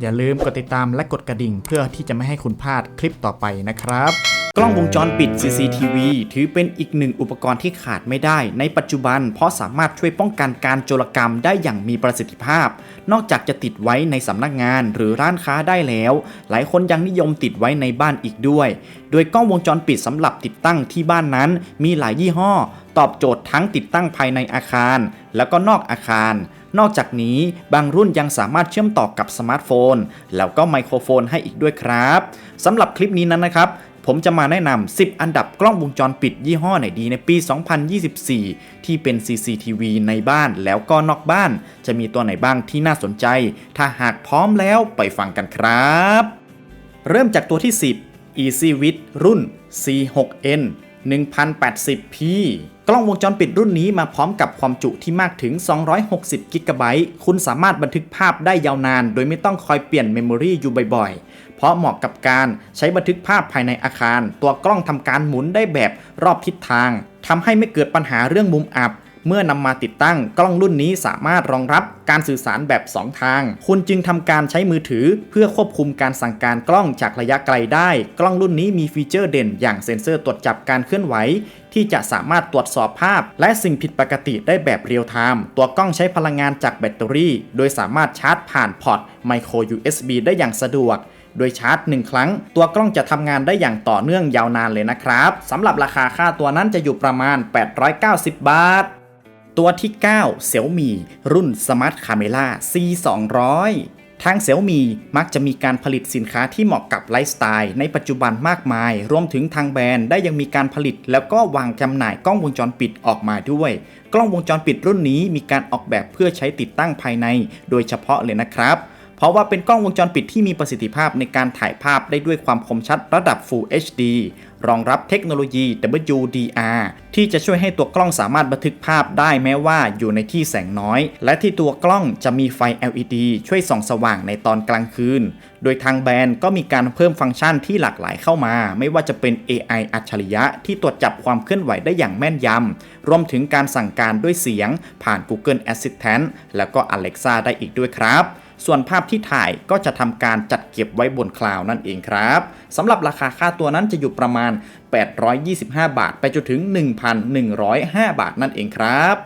อย่าลืมกดติดตามและกดกระดิ่ง เพื่อที่จะไม่ให้คุณพลาดคลิปต่อไปนะครับ กล้องวงจรปิด CCTV ถือเป็นอีกหนึ่งอุปกรณ์ที่ขาดไม่ได้ ในปัจจุบัน เพราะสามารถช่วยป้องกันการโจรกรรมได้อย่างมีประสิทธิภาพ นอกจากจะติดไว้ในสำนักงานหรือร้านค้าได้แล้ว หลายคนยังนิยมติดไว้ในบ้านอีกด้วย โดยกล้องวงจรปิดสำหรับติดตั้งที่บ้านนั้น มีหลายยี่ห้อ ตอบโจทย์ทั้งติดตั้งภายในอาคาร แล้วก็นอกอาคาร นอกจากนี้บางรุ่นยังสามารถเชื่อมต่อกับสมาร์ทโฟน แล้วก็ไมโครโฟนให้อีกด้วยครับสำหรับคลิปนี้นั้นนะครับผมจะมาแนะนำ 10 อันดับกล้องวงจรปิดยี่ห้อไหนดีในปี 2024 ที่เป็น CCTV ในบ้านแล้วก็นอกบ้าน จะมีตัวไหนบ้างที่น่าสนใจ ถ้าหากพร้อมแล้วไปฟังกันครับ เริ่มจากตัวที่ 10 EasyWit รุ่น C6N 1080p กล้องวงจรปิดรุ่นนี้มาพร้อมกับความจุที่มากถึง 260 กิกะไบต์ คุณสามารถบันทึกภาพได้ยาวนาน โดยไม่ต้องคอยเปลี่ยนเมมโมรีอยู่บ่อยๆ เพราะเหมาะกับการใช้บันทึกภาพภายในอาคาร ตัวกล้องทำการหมุนได้แบบรอบทิศทาง ทำให้ไม่เกิดปัญหาเรื่องมุมอับ เมื่อนำมาติดตั้งกล้องรุ่นนี้สามารถรองรับการสื่อสารแบบ 2 ทาง คุณจึงทำการใช้มือถือ เพื่อควบคุมการสั่งการกล้องจากระยะไกลได้ กล้องรุ่นนี้มีฟีเจอร์เด่น อย่างเซ็นเซอร์ตรวจจับการเคลื่อนไหว ที่จะสามารถตรวจสอบภาพ และสิ่งผิดปกติได้แบบเรียลไทม์ตัวกล้องใช้พลังงานจากแบตเตอรี่ โดยสามารถชาร์จผ่านพอร์ตไมโคร USB ได้อย่างสะดวกโดยชาร์จ 1 ครั้ง ตัวกล้องจะทำงานได้อย่างต่อเนื่องยาวนานเลยนะครับสำหรับราคาค่าตัวนั้นจะอยู่ประมาณ 890 บาท ตัวที่ 9 Xiaomi รุ่น Smart Camera C200 ทาง Xiaomi มักจะมีการผลิตสินค้าที่เหมาะกับไลฟ์สไตล์ในปัจจุบันมากมาย รวมถึงทางแบรนด์ได้ยังมีการผลิต แล้วก็วางจำหน่ายกล้องวงจรปิดออกมาด้วย กล้องวงจรปิดรุ่นนี้มีการออกแบบเพื่อใช้ติดตั้งภายใน โดยเฉพาะเลยนะครับ ราะว่าเป็นกล้องวงจรปิดที่มีประสิทธิภาพในการถ่ายภาพได้ด้วยความคมชัดระดับ Full HD รองรับเทคโนโลยี WDR ที่จะช่วยให้ตัวกล้องสามารถบันทึกภาพได้แม้ว่าอยู่ในที่แสงน้อย และที่ตัวกล้องจะมีไฟ LED ช่วยส่องสว่างในตอนกลางคืน โดยทางแบรนด์ก็มีการเพิ่มฟังก์ชันที่หลากหลายเข้ามา ไม่ว่าจะเป็น AI อัจฉริยะ ที่ตรวจจับความเคลื่อนไหวได้อย่างแม่นยำ รวมถึงการสั่งการด้วยเสียง ผ่าน Google Assistant แล้วก็ Alexa ได้อีกด้วยครับ ส่วนภาพที่ถ่ายก็จะทำการจัดเก็บไว้บนคลาวนั่นเองครับสำหรับราคาค่าตัวนั้นจะอยู่ประมาณ 825 บาท ไปจนถึง 1,105 บาทนั่นเองครับ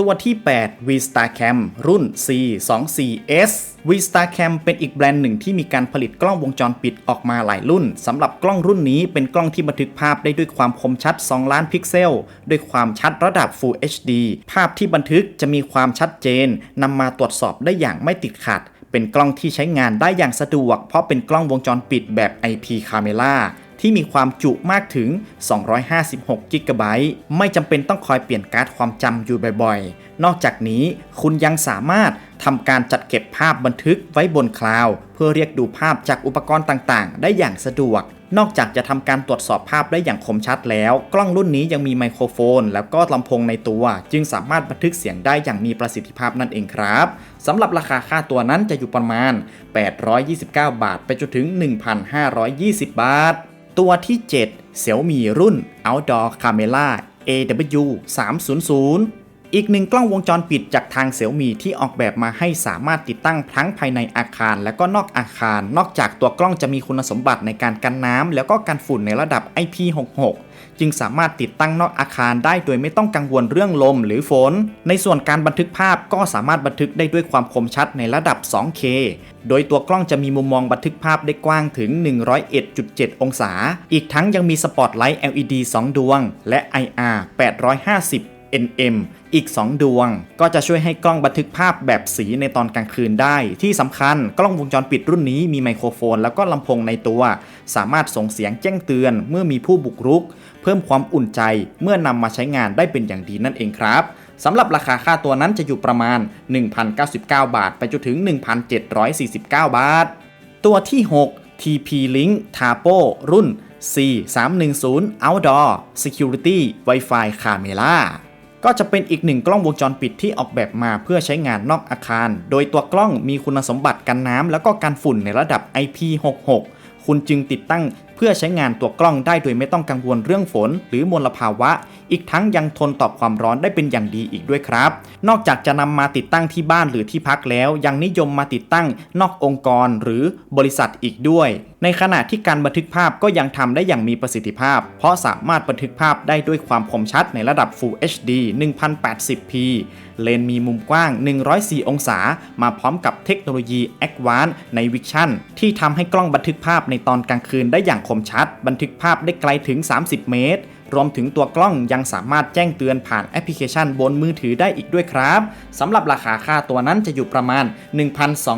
ตัวที่ 8 VStarCam รุ่น C24S VStarCam เป็นอีกแบรนด์หนึ่งที่มีการผลิตกล้องวงจรปิดออกมาหลายรุ่นสำหรับกล้องรุ่นนี้เป็นกล้องที่บันทึกภาพได้ด้วยความคมชัด 2 ล้านพิกเซล ด้วยความชัดระดับ Full HD ภาพที่บันทึกจะมีความชัดเจนนำมาตรวจสอบได้อย่างไม่ติดขัด เป็นกล้องที่ใช้งานได้อย่างสะดวก เพราะเป็นกล้องวงจรปิดแบบ IP Camera ที่มีความจุมากถึง 256กิกะไบต์ไม่จำเป็นต้องคอยเปลี่ยนการ์ดความจำอยู่บ่อยๆ นอกจากนี้คุณยังสามารถทำการจัดเก็บภาพบันทึกไว้บนคลาวด์เพื่อเรียกดูภาพจากอุปกรณ์ต่างๆ ได้อย่างสะดวก นอกจากจะทำการตรวจสอบภาพได้อย่างคมชัดแล้ว กล้องรุ่นนี้ยังมีไมโครโฟน แล้วก็ลำโพงในตัว จึงสามารถบันทึกเสียงได้อย่างมีประสิทธิภาพนั่นเองครับสำหรับราคาค่าตัวนั้นจะอยู่ประมาณ 829 บาท ไปจนถึง 1,520 บาท ตัวที่ 7 Xiaomi รุ่น Outdoor Camera AW 300 อีกหนึ่งกล้องวงจรปิดจากทาง Xiaomi ที่ออกแบบมาให้สามารถติดตั้งทั้งภายในอาคาร และก็นอกอาคาร นอกจากตัวกล้องจะมีคุณสมบัติในการกันน้ำแล้วก็กันฝุ่นในระดับ IP66 จึงสามารถติดตั้งนอกอาคารได้โดยไม่ต้องกังวลเรื่องลมหรือฝน ในส่วนการบันทึกภาพก็สามารถบันทึกได้ด้วยความคมชัดในระดับ 2K โดยตัวกล้องจะมีมุมมองบันทึกภาพได้กว้างถึง 101.7 องศา อีกทั้งยังมีสปอตไลท์ LED 2 ดวง และ IR 850 NM อีก 2 ดวง ก็จะช่วยให้กล้องบันทึกภาพแบบสีในตอนกลางคืนได้ ที่สำคัญกล้องวงจรปิดรุ่นนี้มีไมโครโฟน แล้วก็ลำโพงในตัว สามารถส่งเสียงแจ้งเตือนเมื่อมีผู้บุกรุก เพิ่มความอุ่นใจเมื่อนำมาใช้งานได้เป็นอย่างดีนั่นเองครับสำหรับราคาค่าตัวนั้นจะอยู่ประมาณ 1,099 บาท ไปจนถึง 1,749 บาท ตัวที่ 6 TP Link Tapo รุ่น C310 Outdoor Security Wi-Fi Camera ก็จะเป็นอีกหนึ่งกล้องวงจรปิดที่ออกแบบมาเพื่อใช้งานนอกอาคาร โดยตัวกล้องมีคุณสมบัติกันน้ำแล้วก็กันฝุ่นในระดับ IP66 คุณจึงติดตั้งเพื่อใช้งานตัวกล้องได้โดยไม่ต้องกังวลเรื่องฝน หรือมลภาวะ อีกทั้งยังทนต่อความร้อนได้เป็นอย่างดีอีกด้วยครับ นอกจากจะนำมาติดตั้งที่บ้านหรือที่พักแล้ว ยังนิยมมาติดตั้งนอกองค์กรหรือบริษัทอีกด้วย ในขณะที่การบันทึกภาพก็ยังทำได้อย่างมีประสิทธิภาพ เพราะสามารถบันทึกภาพได้ด้วยความคมชัดในระดับ Full HD 1080p เลนมีมุมกว้าง 104 องศา มาพร้อมกับเทคโนโลยี Advanced Night Vision ที่ทำให้กล้องบันทึกภาพในตอนกลางคืนได้อย่างคมชัด บันทึกภาพได้ไกลถึง 30 เมตร รวมถึงตัวกล้องยังสามารถแจ้งเตือนผ่านแอปพลิเคชันบนมือถือได้อีกด้วยครับสำหรับราคาค่าตัวนั้นจะอยู่ประมาณ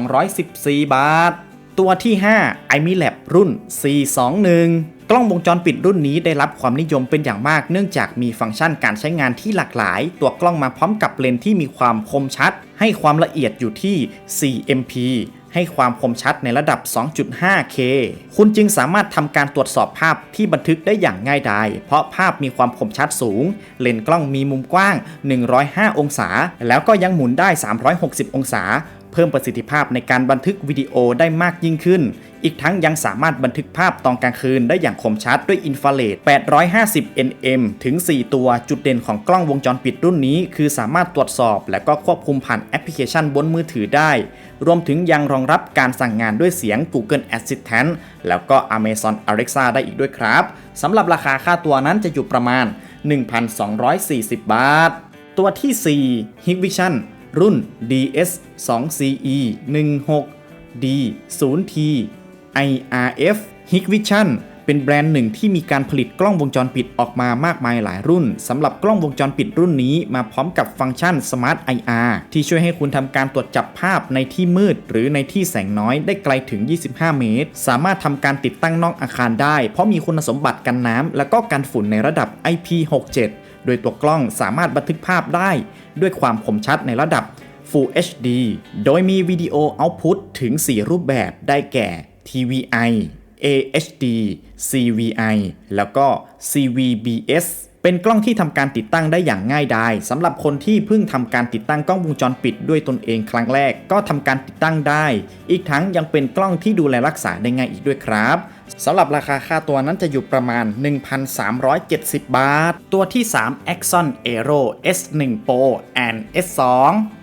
1,214 บาท ตัวที่ 5 i m i l a b รุ่น C21 กล้องวงจรปิดรุ่นนี้ได้รับความนิยมเป็นอย่างมากเนื่องจากมีฟังก์ชันการใช้งานที่หลากหลาย ตัวกล้องมาพร้อมกับเลนส์ที่มีความคมชัด ให้ความละเอียดอยู่ที่ 4MP ให้ความคมชัดในระดับ 2.5K คุณจึงสามารถทำการตรวจสอบภาพที่บันทึกได้อย่างง่ายดาย เพราะภาพมีความคมชัดสูง เลนส์กล้องมีมุมกว้าง 105 องศา แล้วก็ยังหมุนได้ 360 องศา พิ่มประสิทธิภาพในการบันทึกวิดีโอได้มากยิ่งขึ้น อีกทั้งยังสามารถบันทึกภาพตอนกลางคืนได้อย่างคมชัดด้วยอินฟราเรด850 nm ถึง 4 ตัว จุดเด่นของกล้องวงจรปิดรุ่นนี้คือสามารถตรวจสอบ และก็ควบคุมผ่านแอปพลิเคชันบนมือถือได้ รวมถึงยังรองรับการสั่งงานด้วยเสียง Google Assistant แล้วก็ Amazon Alexa ได้อีกด้วยครับ สำหรับราคาค่าตัวนั้นจะอยู่ประมาณ 1,240 บาท ตัวที่ 4 Hikvision รุ่น DS 2 CE 16 D 0 T IRF Hikvision เป็นแบรนด์หนึ่งที่มีการผลิตกล้องวงจรปิดออกมามากมายหลายรุ่นสำหรับกล้องวงจรปิดรุ่นนี้มาพร้อมกับฟังก์ชัน Smart IR ที่ช่วยให้คุณทำการตรวจจับภาพในที่มืด หรือในที่แสงน้อยได้ไกลถึง 25 เมตร สามารถทำการติดตั้งนอกอาคารได้ เพราะมีคุณสมบัติกันน้ำและก็กันฝุ่นในระดับ IP67 โดยตัวกล้องสามารถบันทึกภาพได้ ด้วยความคมชัดในระดับ Full HD โดยมีวิดีโอเอาต์พุตถึง 4 รูปแบบได้แก่ TVI AHD CVI แล้วก็ CVBS เป็นกล้องที่ทำการติดตั้งได้อย่างง่ายดายสำหรับคนที่เพิ่งทำการติดตั้งกล้องวงจรปิดด้วยตนเองครั้งแรกก็ทำการติดตั้งได้ อีกทั้งยังเป็นกล้องที่ดูแลรักษาได้ง่ายอีกด้วยครับ สำหรับราคาค่าตัวนั้นจะอยู่ประมาณ 1,370 บาท ตัวที่ 3 Axon Aero S1 Pro and S2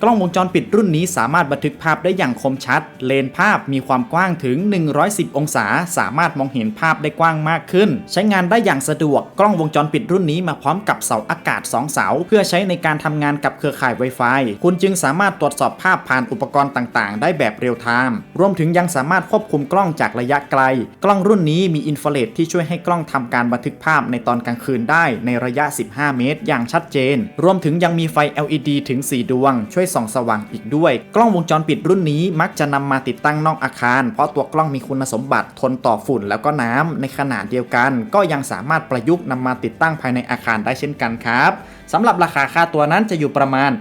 กล้องวงจรปิดรุ่นนี้สามารถบันทึกภาพได้อย่างคมชัด เลนภาพมีความกว้างถึง 110 องศา สามารถมองเห็นภาพได้กว้างมากขึ้น ใช้งานได้อย่างสะดวก กล้องวงจรปิดรุ่นนี้มาพร้อมกับเสาอากาศ 2 เสา เพื่อใช้ในการทำงานกับเครือข่าย Wi-Fi คุณจึงสามารถตรวจสอบภาพผ่านอุปกรณ์ต่างๆ ได้แบบเรียลไทม์ รวมถึงยังสามารถควบคุมกล้องจากระยะไกล กล้องรุ่นนี้มีอินฟราเรดที่ช่วยให้กล้องทำการบันทึกภาพในตอนกลางคืนได้ในระยะ 15 เมตร อย่างชัดเจน รวมถึงยังมีไฟ LED ถึง 4 ดวง ช่วยส่องสว่างอีกด้วย กล้องวงจรปิดรุ่นนี้มักจะนำมาติดตั้งนอกอาคาร เพราะตัวกล้องมีคุณสมบัติทนต่อฝุ่นแล้วก็น้ำในขนาดเดียวกัน ก็ยังสามารถประยุกต์นำมาติดตั้งภายในอาคารได้เช่นกันครับสำหรับราคาค่าตัวนั้นจะอยู่ประมาณ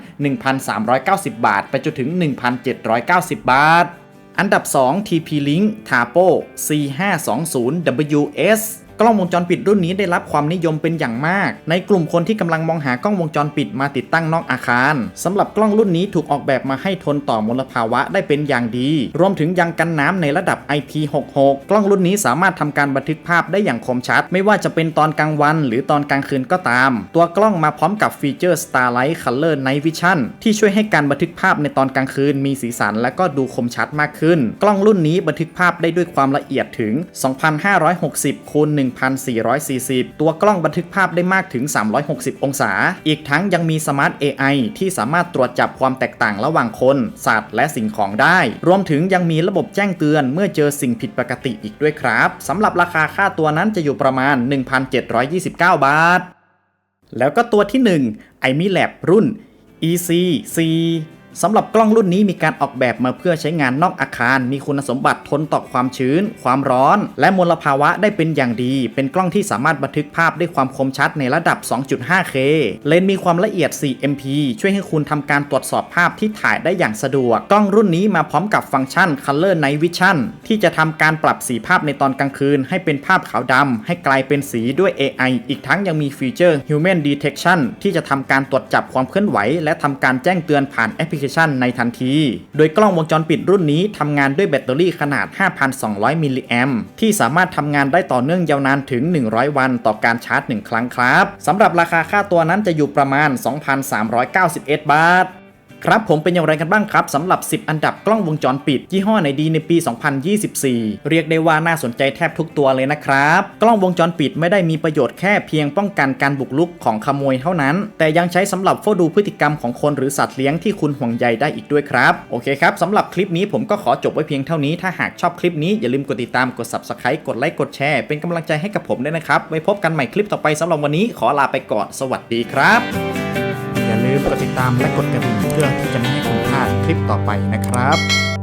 1,390 บาท ไปจนถึง 1,790 บาท อันดับ 2 TP Link Tapo C520WS ล้องวงจรปิดรุ่นนี้ได้รับความนิยมเป็นอย่างมาก ในกลุ่มคนที่กำลังมองหากล้องวงจรปิดมาติดตั้งนอกอาคารสำหรับกล้องรุ่นนี้ถูกออกแบบมาให้ทนต่อมลภาวะได้เป็นอย่างดี รวมถึงยังกันน้ำในระดับ IP66 กล้องรุ่นนี้สามารถทำการบันทึกภาพได้อย่างคมชัด ไม่ว่าจะเป็นตอนกลางวัน หรือตอนกลางคืนก็ตาม ตัวกล้องมาพร้อมกับฟีเจอร์ Starlight Color Night Vision ที่ช่วยให้การบันทึกภาพในตอนกลางคืนมีสีสันและก็ดูคมชัดมากขึ้น กล้องรุ่นนี้บันทึกภาพได้ด้วยความละเอียดถึง 2560คูณ1440 ตัวกล้องบันทึกภาพได้มากถึง 360 องศา อีกทั้งยังมีสมาร์ท AI ที่สามารถตรวจจับความแตกต่างระหว่างคน สัตว์ และสิ่งของได้ รวมถึงยังมีระบบแจ้งเตือนเมื่อเจอสิ่งผิดปกติอีกด้วยครับสำหรับราคาค่าตัวนั้นจะอยู่ประมาณ 1,729 บาท แล้วก็ตัวที่ 1 i m i Lab รุ่น EC4 สำหรับกล้องรุ่นนี้มีการออกแบบมาเพื่อใช้งานนอกอาคาร มีคุณสมบัติทนต่อความชื้น ความร้อน และมลภาวะได้เป็นอย่างดี เป็นกล้องที่สามารถบันทึกภาพด้วยความคมชัดในระดับ 2.5K เลนส์มีความละเอียด 4MP ช่วยให้คุณทำการตรวจสอบภาพที่ถ่ายได้อย่างสะดวก กล้องรุ่นนี้มาพร้อมกับฟังก์ชัน Color Night Vision ที่จะทำการปรับสีภาพในตอนกลางคืน ให้เป็นภาพขาวดำให้กลายเป็นสีด้วย AI อีกทั้งยังมีฟีเจอร์ Human Detection ที่จะทำการตรวจจับความเคลื่อนไหว และทำการแจ้งเตือนผ่านแอปพลิเค PlayStation ในทันที โดยกล้องวงจรปิดรุ่นนี้ทำงานด้วยแบตเตอรี่ขนาด 5,200 มิลลิแอมที่สามารถทำงานได้ต่อเนื่องยาวนานถึง 100 วันต่อการชาร์จ 1 ครั้งครับสำหรับราคาค่าตัวนั้นจะอยู่ประมาณ 2,391 บาท ครับผมเป็นอย่างไรกันบ้างครับสำหรับ 10 อันดับกล้องวงจรปิด ยี่ห้อไหนดีในปี 2024 เรียกได้ว่าน่าสนใจแทบทุกตัวเลยนะครับ กล้องวงจรปิดไม่ได้มีประโยชน์แค่เพียงป้องกันการบุกรุกของขโมยเท่านั้น แต่ยังใช้สำหรับเฝ้าดูพฤติกรรมของคนหรือสัตว์เลี้ยงที่คุณห่วงใยได้อีกด้วยครับ โอเคครับสำหรับคลิปนี้ผมก็ขอจบไว้เพียงเท่านี้ถ้าหากชอบคลิปนี้อย่าลืมกดติดตามกด subscribe กดไลค์กดแชร์เป็นกำลังใจให้กับผมด้วยนะครับไว้พบกันใหม่คลิปต่อไปสำหรับวันนี้ขอลาไปก่อนสวัสดีครับ ลืมกดติดตามและกดกระดิ่งเพื่อที่จะไม่ให้คุณพลาดคลิปต่อไปนะครับ